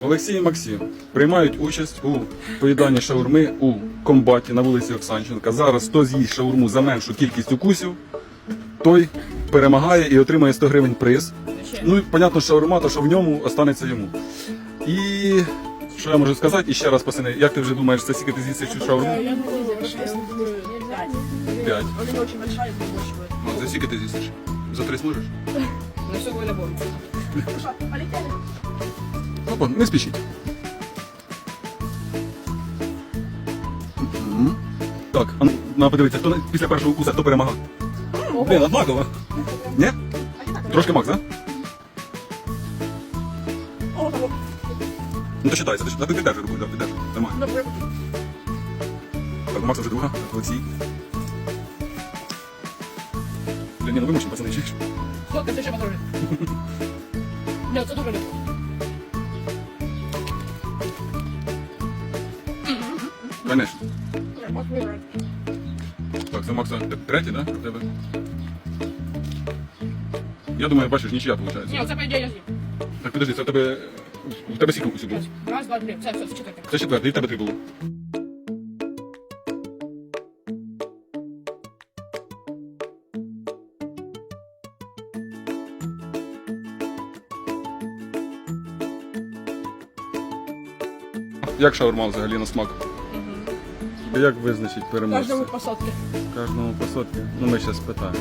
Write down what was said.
Олексій і Максим приймають участь у поїданні шаурми у комбаті на вулиці Оксанченка. Зараз хто з'їсть шаурму за меншу кількість укусів, той перемагає і отримає 100 гривень приз. Ну і понятно, шаурма, то що в ньому останеться йому. І що я можу сказати? І ще раз, пацани, як ти вже думаєш, це скільки ти з'їсти цю шаурму? Я думаю, шесть, пять. Не очень большая. Ну, за скільки ти з'їсиш? За три зможеш? На все что, полетели? Опа, не спішіть. Так, а ну, на подивитися, хто після першого укуса, хто перемагав? Блін, однаково. Ні? Трошки Макс, да? Ну то считається, ти, ти держи рукою, да, ти держи. Нормально. Так, у Макса вже друга, Олексій. Блін, ні, ну вимушені, пацани, чуєш? Сколько ты еще подружит? Нет, это тоже легко. Конечно. Нет, Макс выиграет. Так, це Макса т- третій, да? У тебе? Я думаю, бачиш, нічия виходить. Не, это по идее я съем. Так, підожди, це в тебе... У тебе скільки укусів було? Раз, два, три. Все, все, четвертый. Це четвертий, і в тебе три було. Як шаурма взагалі на смак? Як визначить переможця? Кожному по сотке. Кожному по сотні. Ну ми зараз питаємо.